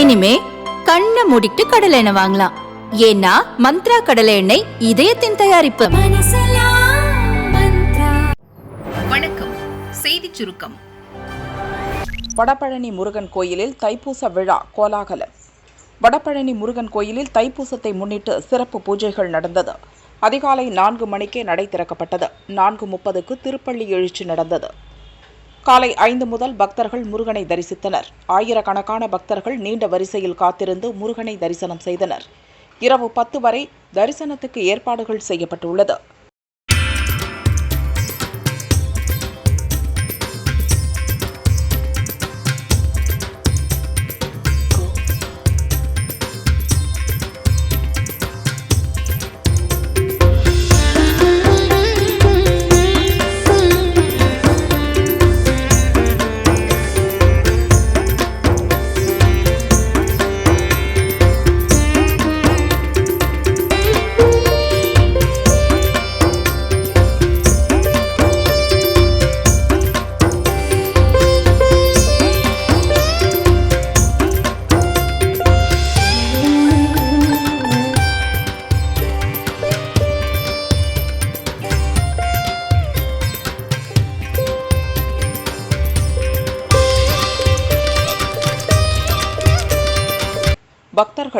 இனிமே கண்ணை மூடிட்டு கடலை எண்ணெய் வாங்கலாம். ஏன்னா மந்த்ரா கடலை எண்ணெய் இதயத்தின் தயாரிப்பு. வணக்கம். செய்திச் சுருக்கம். வடபழனி முருகன் கோயிலில் தைப்பூச விழா கோலாகலம் வடபழனி முருகன் கோயிலில் தைப்பூசத்தை முன்னிட்டு சிறப்பு பூஜைகள் நடந்தது. அதிகாலை நான்கு மணிக்கே நடை திறக்கப்பட்டது. நான்கு முப்பதுக்கு திருப்பள்ளி எழுச்சி நடந்தது. காலை ஐந்து முதல் பக்தர்கள் முருகனை தரிசித்தனர். ஆயிரக்கணக்கான பக்தர்கள் நீண்ட வரிசையில் காத்திருந்து முருகனை தரிசனம் செய்தனர். இரவு பத்து வரை தரிசனத்துக்கு ஏற்பாடுகள் செய்யப்பட்டுள்ளது.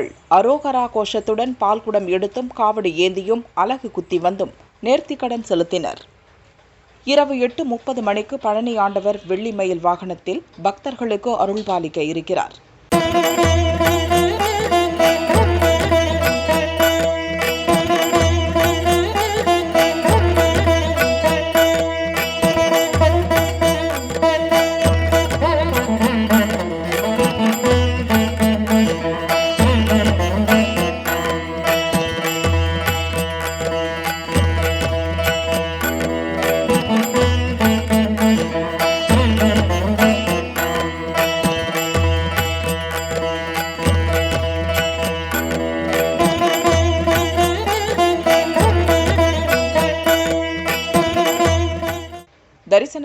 பக்தர்கள் அரோகரா கோஷத்துடன் பால்குடம் எடுத்தும் காவடி ஏந்தியும் அலகு குத்தி வந்தும் நேர்த்திக்கடன் செலுத்தினர். இரவு எட்டு முப்பது மணிக்கு பழனி ஆண்டவர் வெள்ளி மயில் வாகனத்தில் பக்தர்களுக்கு அருள்பாலிக்க இருக்கிறார்.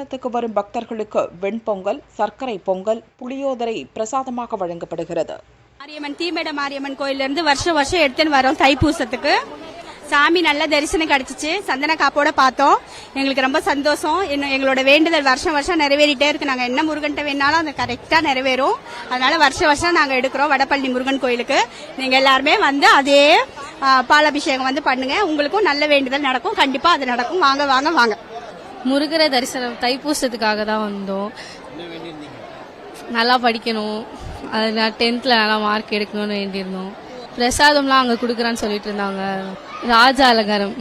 தரிசனத்துக்கு வரும் பக்தர்களுக்கு வெண்பொங்கல் சர்க்கரை பொங்கல் புளியோதரை பிரசாதமாக வழங்கப்படுகிறது. மாரியம்மன் தீமேட மாரியம்மன் கோயில்ல இருந்து வருஷம் வருஷம் எடுத்துன்னு வரோம் தைப்பூசத்துக்கு. சாமி நல்ல தரிசனம் கிடைச்சிச்சு. சந்தன காப்போட பார்த்தோம். எங்களுக்கு ரொம்ப சந்தோஷம். எங்களோட வேண்டுதல் வருஷம் வருஷம் நிறைவேறிட்டே இருக்கு. நாங்க என்ன முருகன்ட்ட வேணாலும் அது கரெக்டா நிறைவேறும். அதனால வருஷம் வருஷம் நாங்க எடுக்கிறோம் வடப்பள்ளி முருகன் கோயிலுக்கு. நீங்க எல்லாருமே வந்து அதே பாலாபிஷேகம் வந்து பண்ணுங்க. உங்களுக்கும் நல்ல வேண்டுதல் நடக்கும். கண்டிப்பா அது நடக்கும். வாங்க வாங்க வாங்க. முருகரை தரிசனம் தைப்பூசத்துக்காக தான் வந்தோம். நல்லா படிக்கணும். அது நான் டென்த்தில் நல்லா மார்க் எடுக்கணும்னு வேண்டியிருந்தோம். பிரசாதம்லாம் அங்கே கொடுக்குறான்னு சொல்லிட்டு இருந்தாங்க. ராஜா அலங்காரம்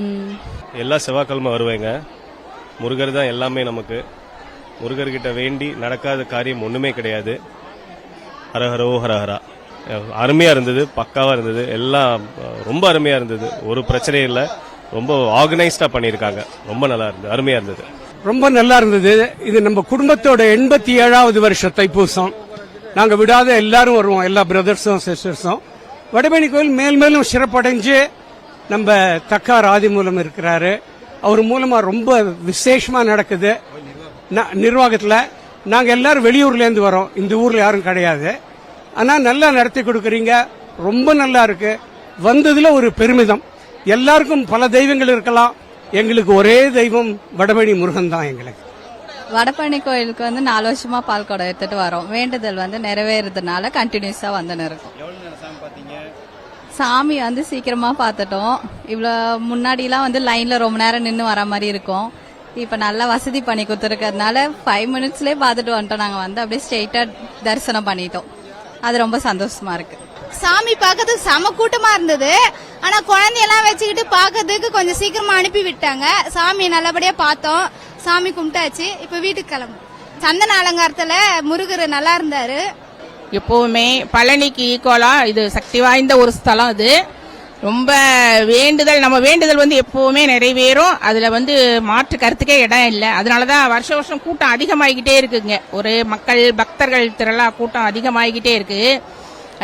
எல்லா செவ்வாய்க்கிழமை வருவேங்க. முருகர் தான் எல்லாமே நமக்கு. முருகர்கிட்ட வேண்டி நடக்காத காரியம் ஒன்றுமே கிடையாது. ஹரஹரோ ஹரஹரா அருமையாக இருந்தது பக்காவாக இருந்தது. எல்லாம் ரொம்ப அருமையாக இருந்தது. ஒரு பிரச்சனையும் இல்லை. ரொம்ப ஆர்கனைஸ்டா பண்ணியிருக்காங்க. ரொம்ப நல்லா இருந்தது. அருமையா இருந்தது. ரொம்ப நல்லா இருந்தது. இது நம்ம குடும்பத்தோட எண்பத்தி ஏழாவது வருஷ தைப்பூசம். நாங்க விடாத எல்லாரும் வருவோம். எல்லா பிரதர்ஸும் சிஸ்டர்ஸும் வடமேனி கோயில் மேல் மேலும் சிறப்படைஞ்சு நம்ம தக்கார் ஆதி மூலம் இருக்கிறாரு. அவர் மூலமா ரொம்ப விசேஷமா நடக்குது. ந- நிர்வாகத்துல நாங்க எல்லாரும் வெளியூர்லேருந்து வரோம். இந்த ஊர்ல யாரும் கிடையாது. ஆனா நல்லா நடத்தி கொடுக்குறீங்க. ரொம்ப நல்லா இருக்கு. வந்ததுல ஒரு பெருமிதம். எல்லாருக்கும் பல தெய்வங்கள் இருக்கலாம். எங்களுக்கு ஒரே தெய்வம் வடபழனி முருகன் தான் எங்களுக்கு வடபழனி கோயிலுக்கு வந்து நாலு வருஷமா பால் குடம் எடுத்துட்டு வரோம். வேண்டுதல் வந்து நிறைவேறதுனால கண்டினியூஸா வந்துன்னு இருக்கும் சாமி வந்து சீக்கிரமா பார்த்துட்டோம். இவ்வளோ முன்னாடிலாம் வந்து லைன்ல ரொம்ப நேரம் நின்று வர மாதிரி இருக்கும். இப்ப நல்லா வசதி பண்ணி கொடுத்துருக்கறதுனால ஃபைவ் மினிட்ஸ்லயே பார்த்துட்டு வந்துட்டோம். நாங்க வந்து அப்படியே ஸ்ட்ரெயிட்டா தரிசனம் பண்ணிட்டோம். அது ரொம்ப சந்தோஷமா இருக்கு. சாமி பார்க்கறதுக்கு செம கூட்டமா இருந்தது. ஆனா குழந்தையெல்லாம் வச்சுக்கிட்டு பார்க்கறதுக்கு கொஞ்சம் சீக்கிரமா அனுப்பி விட்டாங்க. சாமியை நல்லபடியா பார்த்தோம். சாமி கும்பிட்டாச்சு. இப்ப வீட்டுக்கு கிளம்பு சந்தன அலங்காரத்துல முருகர் நல்லா இருந்தாரு. எப்பவுமே பழனிக்கு ஈக்குவலா இது சக்தி வாய்ந்த ஒரு ஸ்தலம் இது ரொம்ப வேண்டுதல் நம்ம வேண்டுதல் வந்து எப்பவுமே நிறைவேறும். அதுல வந்து மாற்று கருத்துக்கே இடம் இல்லை. அதனாலதான் வருஷ வருஷம் கூட்டம் அதிகமாகிக்கிட்டே இருக்குங்க. ஒரு மக்கள் பக்தர்கள் திரளா கூட்டம் அதிகமாகிக்கிட்டே இருக்கு.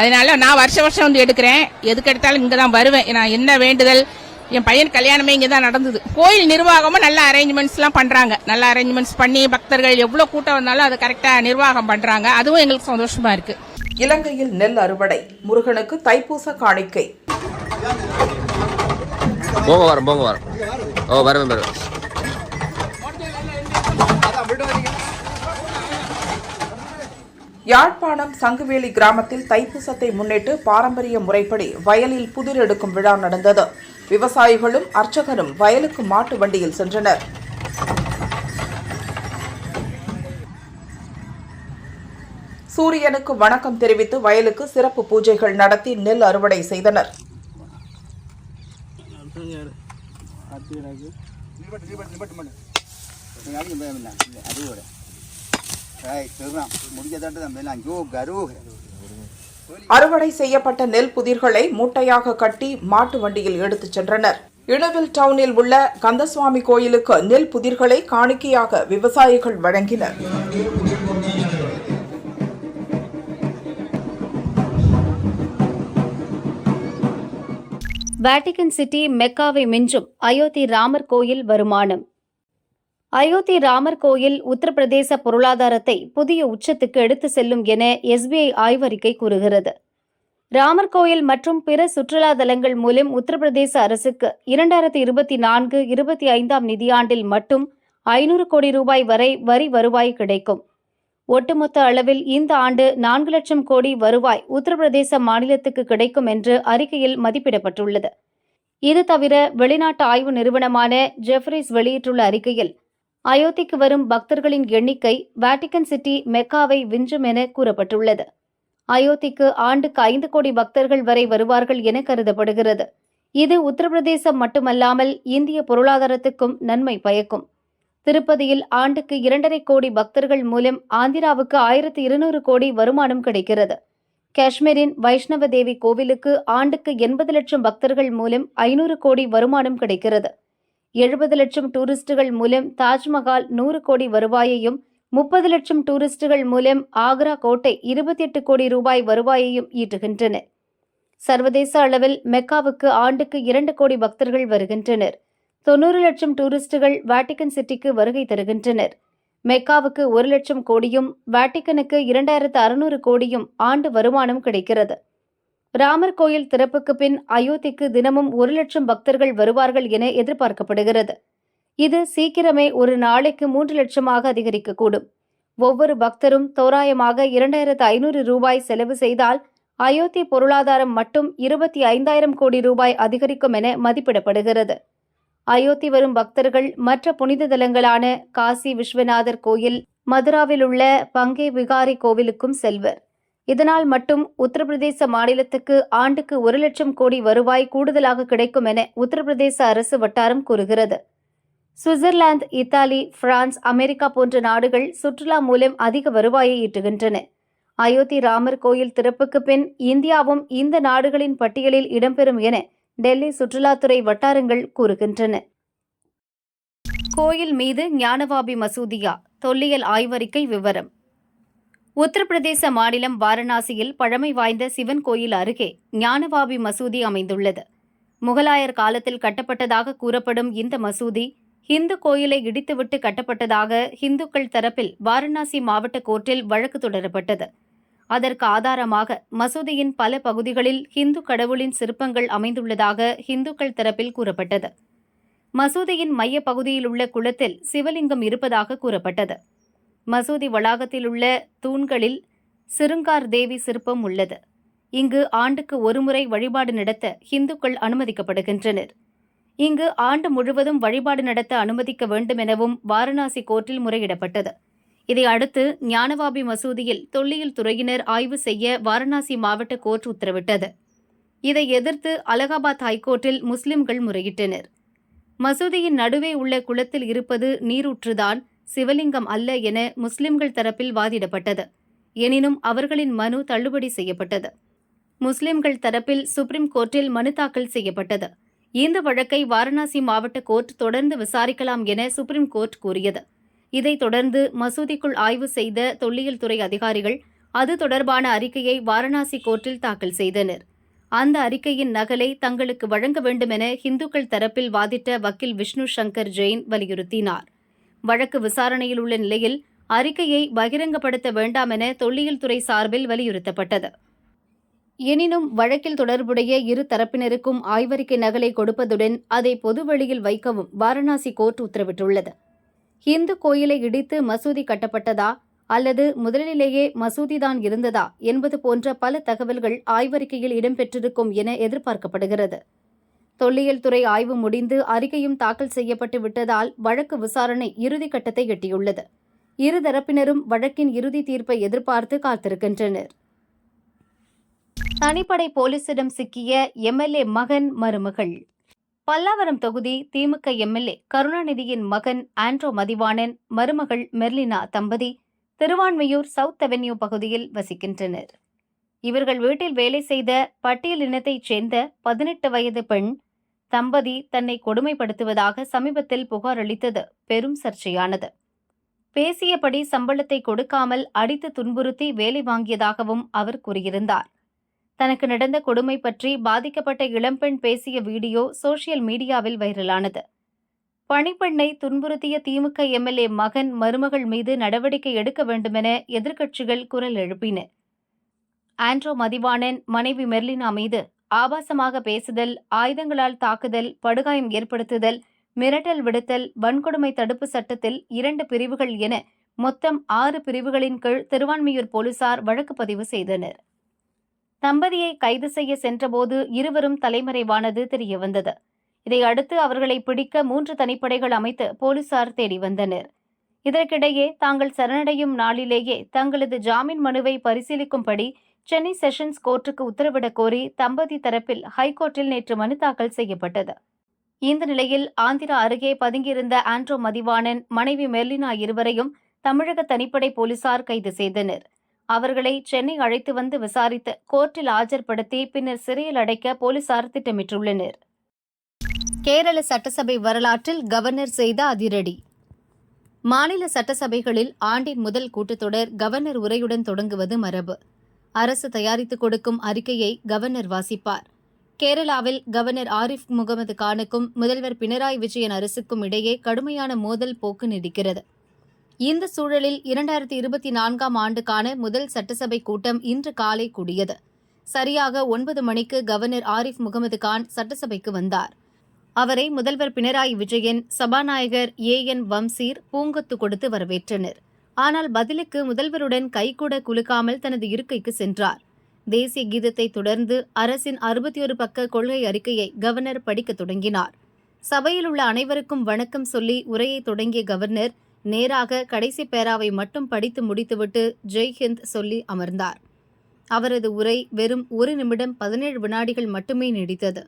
அதனால நான் வருஷ வருஷம் வந்து எடுக்கிறேன். எதுக்கு எடுத்தாலும் இங்க தான் வருவேன். நான் என்ன வேண்டுதல்? என் பையன் கல்யாணமே இங்க தான் நடந்தது. கோயில் நிர்வாகமும் நல்ல அரேஞ்ச்மெண்ட்ஸ் எல்லாம் பண்றாங்க. நல்ல அரேஞ்ச்மெண்ட்ஸ் பண்ணி பக்தர்கள் எவ்வளவு கூட்டம் வந்தாலும் அதை கரெக்டா நிர்வாகம் பண்றாங்க. அதுவும் எங்களுக்கு சந்தோஷமா இருக்கு. இலங்கையில் நெல் அறுவடை. முருகனுக்கு தைப்பூச காணிக்கை. போங்க வரோம் போங்க வரோம். ஓ வரவேன் வரவேன். யாழ்ப்பாணம் சங்குவேலி கிராமத்தில் தைப்பூசத்தை முன்னிட்டு பாரம்பரிய முறைப்படி வயலில் புதிர் எடுக்கும் விழா நடந்தது. விவசாயிகளும் அர்ச்சகரும் வயலுக்கு மாட்டு வண்டியில் சென்றனர். சூரியனுக்கு வணக்கம் தெரிவித்து வயலுக்கு சிறப்பு பூஜைகள் நடத்தி நெல் அறுவடை செய்தனர். அறுவடை செய்யப்பட்ட நெல் புதிர்களை மூட்டையாக கட்டி மாட்டு வண்டியில் எடுத்துச் சென்றனர். இணுவில் டவுனில் உள்ள கந்தசுவாமி கோயிலுக்கு நெல் புதிர்களை காணிக்கையாக விவசாயிகள் வழங்கினர். வேட்டிகன் சிட்டி மெக்காவை மிஞ்சும் அயோத்தி ராமர் கோயில் வருமானம். அயோத்தி ராமர் கோயில் உத்தரப்பிரதேச பொருளாதாரத்தை புதிய உச்சத்துக்கு எடுத்து செல்லும் என எஸ்பிஐ ஆய்வறிக்கை கூறுகிறது. ராமர் கோயில் மற்றும் பிற சுற்றுலா தலங்கள் மூலம் உத்தரப்பிரதேச அரசுக்கு இரண்டாயிரத்தி இருபத்தி நான்கு இருபத்தி ஐந்தாம் நிதியாண்டில் மட்டும் ஐநூறு கோடி ரூபாய் வரை வரி வருவாய் கிடைக்கும். ஒட்டுமொத்த அளவில் இந்த ஆண்டு நான்கு லட்சம் கோடி வருவாய் உத்தரப்பிரதேச மாநிலத்துக்கு கிடைக்கும் என்று அறிக்கையில் மதிப்பிடப்பட்டுள்ளது. இது தவிர வெளிநாட்டு ஆய்வு நிறுவனமான ஜெஃப்ரிஸ் வெளியிட்டுள்ள அறிக்கையில் அயோத்திக்கு வரும் பக்தர்களின் எண்ணிக்கை வேட்டிகன் சிட்டி மெக்காவை விஞ்சும் என கூறப்பட்டுள்ளது. அயோத்திக்கு ஆண்டுக்கு ஐந்து கோடி பக்தர்கள் வரை வருவார்கள் என கருதப்படுகிறது. இது உத்தரப்பிரதேசம் மட்டுமல்லாமல் இந்திய பொருளாதாரத்துக்கும் நன்மை பயக்கும். திருப்பதியில் ஆண்டுக்கு இரண்டரை கோடி பக்தர்கள் மூலம் ஆந்திராவுக்கு ஆயிரத்து இருநூறு கோடி வருமானம் கிடைக்கிறது. காஷ்மீரின் வைஷ்ணவ தேவி கோவிலுக்கு ஆண்டுக்கு எண்பது லட்சம் பக்தர்கள் மூலம் ஐநூறு கோடி வருமானம் கிடைக்கிறது. எழுபது லட்சம் டூரிஸ்டுகள் மூலம் தாஜ்மஹால் நூறு கோடி வருவாயையும் முப்பது லட்சம் டூரிஸ்டுகள் மூலம் ஆக்ரா கோட்டை இருபத்தி எட்டு கோடி ரூபாய் வருவாயையும் ஈட்டுகின்றன. சர்வதேச அளவில் மெக்காவுக்கு ஆண்டுக்கு இரண்டு கோடி பக்தர்கள் வருகின்றனர். தொண்ணூறு லட்சம் டூரிஸ்டுகள் வாட்டிகன் சிட்டிக்கு வருகை தருகின்றனர். மெக்காவுக்கு ஒரு லட்சம் கோடியும் வாட்டிகனுக்கு இரண்டாயிரத்து அறுநூறு கோடியும் ஆண்டு வருமானம் கிடைக்கிறது. ராமர் கோயில் திறப்புக்கு பின் அயோத்திக்கு தினமும் ஒரு லட்சம் பக்தர்கள் வருவார்கள் என எதிர்பார்க்கப்படுகிறது. இது சீக்கிரமே ஒரு நாளைக்கு மூன்று லட்சமாக அதிகரிக்கக்கூடும். ஒவ்வொரு பக்தரும் தோராயமாக இரண்டாயிரத்து ஐநூறு ரூபாய் செலவு செய்தால் அயோத்தி பொருளாதாரம் மட்டும் இருபத்தி ஐந்தாயிரம் கோடி ரூபாய் அதிகரிக்கும் என மதிப்பிடப்படுகிறது. அயோத்தி வரும் பக்தர்கள் மற்ற புனித தலங்களான காசி விஸ்வநாதர் கோயில் மதுராவில் உள்ள பங்கே விகாரி கோவிலுக்கும் செல்வர். இதனால் மட்டும் உத்தரப்பிரதேச மாநிலத்துக்கு ஆண்டுக்கு ஒரு லட்சம் கோடி வருவாய் கூடுதலாக கிடைக்கும் என உத்தரப்பிரதேச அரசு வட்டாரம் கூறுகிறது. சுவிட்சர்லாந்து இத்தாலி பிரான்ஸ் அமெரிக்கா போன்ற நாடுகள் சுற்றுலா மூலம் அதிக வருவாயை ஈட்டுகின்றன. அயோத்தி ராமர் கோயில் திறப்புக்கு பின் இந்தியாவும் இந்த நாடுகளின் பட்டியலில் இடம்பெறும் என டெல்லி சுற்றுலாத்துறை வட்டாரங்கள் கூறுகின்றன. கோயில் மீது ஞானவாபி மசூதியா தொல்லியல் ஆய்வறிக்கை விவரம். உத்தரப்பிரதேச மாநிலம் வாரணாசியில் பழமை வாய்ந்த சிவன் கோயில் அருகே ஞானவாபி மசூதி அமைந்துள்ளது. முகலாயர் காலத்தில் கட்டப்பட்டதாக கூறப்படும் இந்த மசூதி ஹிந்து கோயிலை இடித்துவிட்டு கட்டப்பட்டதாக ஹிந்துக்கள் தரப்பில் வாரணாசி மாவட்ட கோர்ட்டில் வழக்கு தொடரப்பட்டது. அதற்கு ஆதாரமாக மசூதியின் பல பகுதிகளில் ஹிந்து கடவுளின் சிற்பங்கள் அமைந்துள்ளதாக ஹிந்துக்கள் தரப்பில் கூறப்பட்டது. மசூதியின் மைய பகுதியில் உள்ள குளத்தில் சிவலிங்கம் இருப்பதாக கூறப்பட்டது. மசூதி வளாகத்தில் உள்ள தூண்களில் சிருங்கார் தேவி சிற்பம் உள்ளது. இங்கு ஆண்டுக்கு ஒருமுறை வழிபாடு நடத்த இந்துக்கள் அனுமதிக்கப்படுகின்றனர். இங்கு ஆண்டு முழுவதும் வழிபாடு நடத்த அனுமதிக்க வேண்டும் எனவும் வாரணாசி கோர்ட்டில் முறையிடப்பட்டது. இதை அடுத்து ஞானவாபி மசூதியில் தொல்லியல் துறையினர் ஆய்வு செய்ய வாரணாசி மாவட்ட கோர்ட் உத்தரவிட்டது. இதை எதிர்த்து அலகாபாத் ஹைகோர்ட்டில் முஸ்லிம்கள் முறையிட்டனர். மசூதியின் நடுவே உள்ள குளத்தில் இருப்பது நீரூற்றுதான் சிவலிங்கம் அல்ல என முஸ்லிம்கள் தரப்பில் வாதிடப்பட்டது. எனினும் அவர்களின் மனு தள்ளுபடி செய்யப்பட்டது. முஸ்லிம்கள் தரப்பில் சுப்ரீம் கோர்ட்டில் மனு தாக்கல் செய்யப்பட்டது. இந்த வழக்கை வாரணாசி மாவட்ட கோர்ட் தொடர்ந்து விசாரிக்கலாம் என சுப்ரீம் கோர்ட் கூறியது. இதைத் தொடர்ந்து மசூதிக்குள் ஆய்வு செய்த தொல்லியல் துறை அதிகாரிகள் அது தொடர்பான அறிக்கையை வாரணாசி கோர்ட்டில் தாக்கல் செய்தனர். அந்த அறிக்கையின் நகலை தங்களுக்கு வழங்க வேண்டுமென இந்துக்கள் தரப்பில் வாதிட்ட வக்கீல் விஷ்ணு சங்கர் ஜெயின் வலியுறுத்தினார். வழக்கு விசாரணையில் உள்ள நிலையில் அறிக்கையை பகிரங்கப்படுத்த வேண்டாம் என தொல்லியல் துறை சார்பில் வலியுறுத்தப்பட்டது. எனினும் வழக்கில் தொடர்புடைய இரு தரப்பினருக்கும் ஆய்வறிக்கை நகலை கொடுப்பதுடன் அதை பொதுவெளியில் வைக்கவும் வாரணாசி கோர்ட் உத்தரவிட்டுள்ளது. இந்து கோயிலை இடித்து மசூதி கட்டப்பட்டதா அல்லது முதலிலேயே மசூதிதான் இருந்ததா என்பது போன்ற பல தகவல்கள் ஆய்வறிக்கையில் இடம்பெற்றிருக்கும் என எதிர்பார்க்கப்படுகிறது. தொல்லியல் துறை ஆய்வு முடிந்து அறிக்கையும் தாக்கல் செய்யப்பட்டு விட்டதால் வழக்கு விசாரணை இறுதிக்கட்டத்தை எட்டியுள்ளது. இருதரப்பினரும் வழக்கின் இறுதி தீர்ப்பை எதிர்பார்த்து காத்திருக்கின்றனர். தனிப்படை போலீசிடம் சிக்கிய எம்எல்ஏ மகன் மருமகள். பல்லாவரம் தொகுதி திமுக எம்எல்ஏ கருணாநிதியின் மகன் ஆண்ட்ரோ மதிவாணன் மருமகள் மெர்லினா தம்பதி திருவான்மையூர் சவுத் அவென்யூ பகுதியில் வசிக்கின்றனர். இவர்கள் வீட்டில் வேலை செய்த பட்டியல் இனத்தைச் சேர்ந்த பதினெட்டு வயது பெண் தம்பதி தன்னை கொடுமைப்படுத்துவதாக சமீபத்தில் புகார் அளித்தது. பெரும் சர்ச்சையானது. பேசியபடி சம்பளத்தை கொடுக்காமல் அடித்து துன்புறுத்தி வேலை வாங்கியதாகவும் அவர் கூறியிருந்தார். தனக்கு நடந்த கொடுமை பற்றி பாதிக்கப்பட்ட இளம்பெண் பேசிய வீடியோ சோசியல் மீடியாவில் வைரலானது. பணிப்பெண்ணை துன்புறுத்திய திமுக எம்எல்ஏ மகன் மருமகள் மீது நடவடிக்கை எடுக்க வேண்டுமென எதிர்க்கட்சிகள் குரல் எழுப்பின. ஆண்ட்ரோ மதிவாணன் மனைவி மெர்லினா மீது ஆபாசமாக பேசுதல் ஆயுதங்களால் தாக்குதல் படுகாயம் ஏற்படுத்துதல் மிரட்டல் விடுத்தல் வன்கொடுமை தடுப்பு சட்டத்தில் இரண்டு பிரிவுகள் என மொத்தம் ஆறு பிரிவுகளின் கீழ் திருவான்மியூர் போலீசார் வழக்கு பதிவு செய்தனர். தம்பதியை கைது செய்ய சென்றபோது இருவரும் தலைமறைவானது தெரியவந்தது. இதையடுத்து அவர்களை பிடிக்க மூன்று தனிப்படைகள் அமைத்து போலீசார் தேடி வந்தனர். இதற்கிடையே தாங்கள் சரணடையும் நாளிலேயே தங்களது ஜாமீன் மனுவை பரிசீலிக்கும்படி சென்னை செஷன்ஸ் கோர்ட்டுக்கு உத்தரவிடக் கோரி தம்பதி தரப்பில் ஹைகோர்ட்டில் நேற்று மனு தாக்கல் செய்யப்பட்டது. இந்த நிலையில் ஆந்திரா அருகே பதுங்கியிருந்த ஆண்ட்ரோ மதிவாணன் மனைவி மெர்லினா இருவரையும் தமிழக தனிப்படை போலீசார் கைது செய்தனர். அவர்களை சென்னை அழைத்து வந்து விசாரித்து கோர்ட்டில் ஆஜர்படுத்தி பின்னர் சிறையில் அடைக்க போலீசார் திட்டமிட்டுள்ளனர். கேரள சட்டசபை வரலாற்றில் கவர்னர் செய்த அதிரடி. மாநில சட்டசபைகளில் ஆண்டின் முதல் கூட்டத்தொடர் கவர்னர் உரையுடன் தொடங்குவது மரபு. அரசு தயாரித்துக் கொடுக்கும் அறிக்கையை கவர்னர் வாசிப்பார். கேரளாவில் கவர்னர் ஆரிஃப் முகமது கானுக்கும் முதல்வர் பினராயி விஜயன் அரசுக்கும் இடையே கடுமையான மோதல் போக்கு நீடிக்கிறது. இந்த சூழலில் இரண்டாயிரத்தி இருபத்தி நான்காம் ஆண்டுக்கான முதல் சட்டசபை கூட்டம் இன்று காலை கூடியது. சரியாக ஒன்பது மணிக்கு கவர்னர் ஆரிஃப் முகமது கான் சட்டசபைக்கு வந்தார். அவரை முதல்வர் பினராயி விஜயன் சபாநாயகர் ஏ என் வம்சீர் பூங்கொத்து கொடுத்து வரவேற்றனர். ஆனால் பதிலுக்கு முதல்வருடன் கைகூட குலுக்காமல் தனது இருக்கைக்கு சென்றார். தேசிய கீதத்தை தொடர்ந்து அரசின் அறுபத்தி ஒரு பக்க கொள்கை அறிக்கையை கவர்னர் படிக்க தொடங்கினார். சபையில் உள்ள அனைவருக்கும் வணக்கம் சொல்லி உரையை தொடங்கிய கவர்னர் நேராக கடைசி பேராவை மட்டும் படித்து முடித்துவிட்டு ஜெய்ஹிந்த் சொல்லி அமர்ந்தார். அவரது உரை வெறும் ஒரு நிமிடம் பதினேழு வினாடிகள் மட்டுமே நீடித்தது.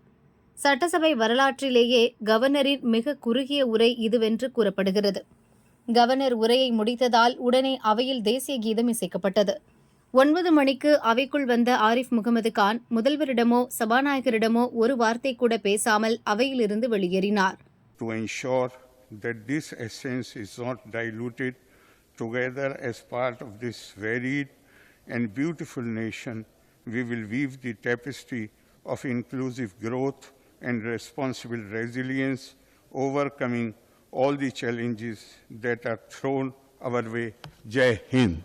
சட்டசபை வரலாற்றிலேயே கவர்னரின் மிக குறுகிய உரை இதுவென்று கூறப்படுகிறது. கவர்னர் உரையை முடித்ததால் உடனே அவையில் தேசிய கீதம் இசைக்கப்பட்டது ஒன்பது மணிக்கு அவைக்குள் வந்த ஆரிஃப் முகமது கான் முதல்வரிடமோ சபாநாயகரிடமோ ஒரு வார்த்தை கூட பேசாமல் அவையிலிருந்து வெளியேறினார் to ensure that this essence is not diluted together as part of this varied and beautiful nation, we will weave the tapestry of inclusive growth and responsible resilience, overcoming all the challenges that are thrown our way. Jai Hind.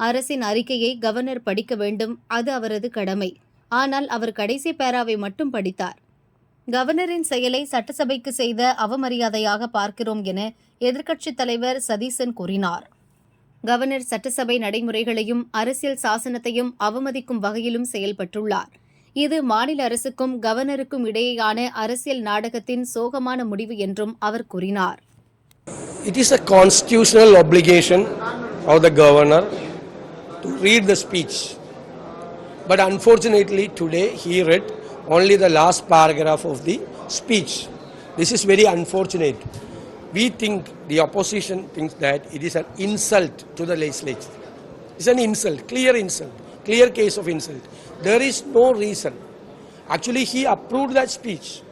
அரசின் அறிக்கையை governor படிக்க வேண்டும் அது அவரது கடமை ஆனால் அவர் கடைசி பேராவை மட்டும் படித்தார் கவர்னரின் செயலை சட்டசபைக்கு செய்த அவமரியாதையாக பார்க்கிறோம் என எதிர்க்கட்சித் தலைவர் சதீசன் கூறினார். கவர்னர் சட்டசபை நடைமுறைகளையும் அரசியல் சாசனத்தையும் அவமதிக்கும் வகையிலும் செயல்பட்டுள்ளார். இது மாநில அரசுக்கும் கவர்னருக்கும் இடையேயான அரசியல் நாடகத்தின் சோகமான முடிவு என்றும் அவர் கூறினார். It is a constitutional obligation of the governor to read the speech. But unfortunately, today he read only the last paragraph of the speech. This is very unfortunate. We think, the opposition thinks that it is an insult to the legislature. It's an insult, clear insult, clear case of insult. There is no reason. Actually, he approved that speech.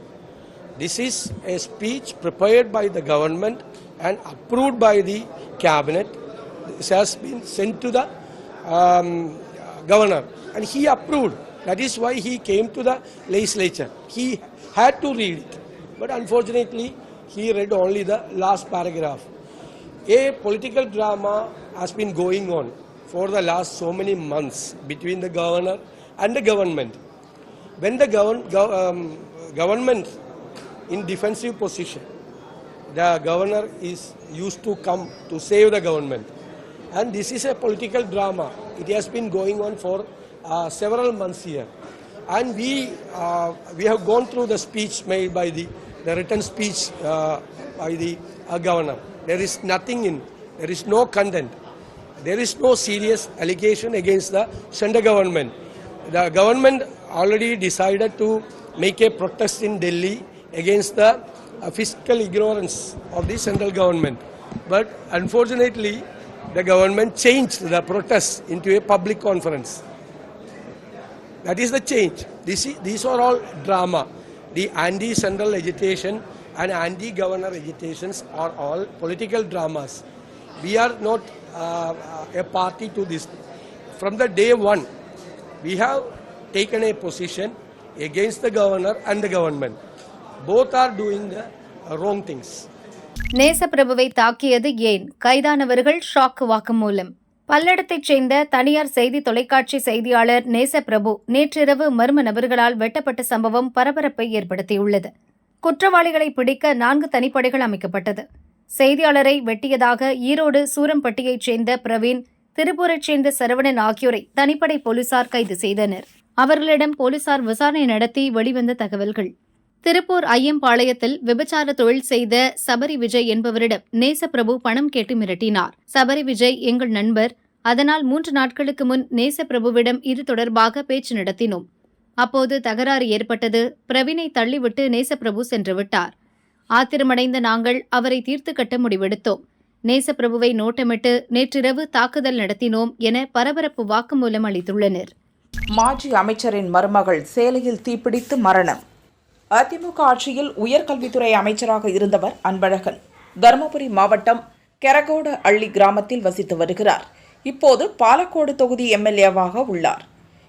This is a speech prepared by the government and approved by the cabinet. This has been sent to the um, governor and he approved. That is why he came to the legislature. He had to read it. But unfortunately, he read only the last paragraph. A political drama has been going on for the last so many months between the governor and the government. When the govern, gov- um, government in defensive position, the governor is used to come to save the government. And this is a political drama. It has been going on for uh, several months here. And we, uh, we have gone through the speech made by the, the written speech uh, by the uh, governor. There is nothing in, there is no content. There is no serious allegation against the central government. The government already decided to make a protest in Delhi against the uh, fiscal ignorance of the central government. But unfortunately, the government changed the protest into a public conference. That is the change. This is, these are all drama. The anti-central agitation and anti-governor agitations are all political dramas. We are not uh, a party to this. From the day one, we have taken a position against the governor and the government. Both are doing the wrong things. நேசப்பிரபுவை தாக்கியது ஏன்? கைதானவர்கள் shock வாக்குமூலம் பல்லடத்தைச் சேர்ந்த தனியார் செய்தி தொலைக்காட்சி செய்தியாளர் நேசப்பிரபு நேற்றிரவு மர்ம நபர்களால் வெட்டப்பட்ட சம்பவம் பரபரப்பை ஏற்படுத்தியுள்ளது. குற்றவாளிகளை பிடிக்க நான்கு தனிப்படைகள் அமைக்கப்பட்டது. செய்தியாளரை வெட்டியதாக ஈரோடு சூரம்பட்டியைச் சேர்ந்த பிரவீன் திருப்பூரைச் சேர்ந்த சரவணன் ஆகியோரை தனிப்படை போலீசார் கைது செய்தனர். அவர்களிடம் போலீசார் விசாரணை நடத்தி வெளிவந்த தகவல்கள். திருப்பூர் ஐயம்பாளையத்தில் விபச்சார தொழில் செய்த சபரி விஜய் என்பவரிடம் நேசப்பிரபு பணம் கேட்டு மிரட்டினார். சபரி விஜய் எங்கள் நண்பர். அதனால் மூன்று நாட்களுக்கு முன் நேசப்பிரபுவிடம் இது தொடர்பாக பேச்சு நடத்தினோம். அப்போது தகராறு ஏற்பட்டது. பிரவினை தள்ளிவிட்டு நேசப்பிரபு சென்றுவிட்டார் ஆத்திரமடைந்த நாங்கள் அவரை தீர்த்து கட்ட முடிவெடுத்தோம். நேசப்பிரபுவை நோட்டமிட்டு நேற்றிரவு தாக்குதல் நடத்தினோம் என பரபரப்பு வாக்குமூலம் அளித்துள்ளனர். மாஜி அமைச்சரின் மருமகள் சேலையில் தீப்பிடித்து மரணம். அதிமுக ஆட்சியில் உயர்கல்வித்துறை அமைச்சராக இருந்தவர் அன்பழகன். தருமபுரி மாவட்டம் கெரகோட அள்ளி கிராமத்தில் வசித்து வருகிறார். இப்போது பாலக்கோடு தொகுதி எம்எல்ஏவாக உள்ளார்.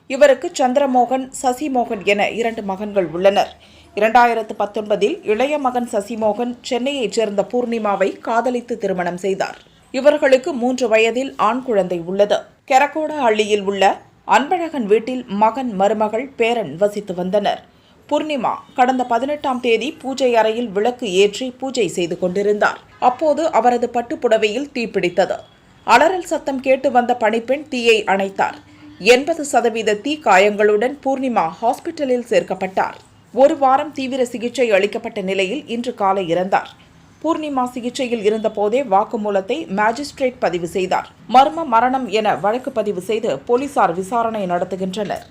இவருக்கு சந்திரமோகன் சசிமோகன் என இரண்டு மகன்கள் உள்ளனர். இரண்டாயிரத்து பத்தொன்பதில் இளைய மகன் சசிமோகன் சென்னையைச் சேர்ந்த பூர்ணிமாவை காதலித்து திருமணம் செய்தார். இவர்களுக்கு மூன்று வயதில் ஆண் குழந்தை உள்ளது. கெரகோட அள்ளியில் உள்ள அன்பழகன் வீட்டில் மகன் மருமகள் பேரன் வசித்து வந்தனர். பூர்ணிமா கடந்த பதினெட்டாம் தேதி பூஜை அறையில் விளக்கு ஏற்றி பூஜை செய்து கொண்டிருந்தார். அப்போது அவரது பட்டுப்புடவையில் தீப்பிடித்தது அலறல் சத்தம் கேட்டு வந்த பணிப்பெண் தீயை அணைத்தார். எண்பது சதவீத தீ காயங்களுடன் பூர்ணிமா ஹாஸ்பிட்டலில் சேர்க்கப்பட்டார். ஒரு வாரம் தீவிர சிகிச்சை அளிக்கப்பட்ட நிலையில் இன்று காலை இறந்தார். பூர்ணிமா சிகிச்சையில் இருந்தபோதே வாக்குமூலத்தை மேஜிஸ்ட்ரேட் பதிவு செய்தார். மர்ம மரணம் என வழக்கு பதிவு செய்து போலீசார் விசாரணை நடத்துகின்றனர்.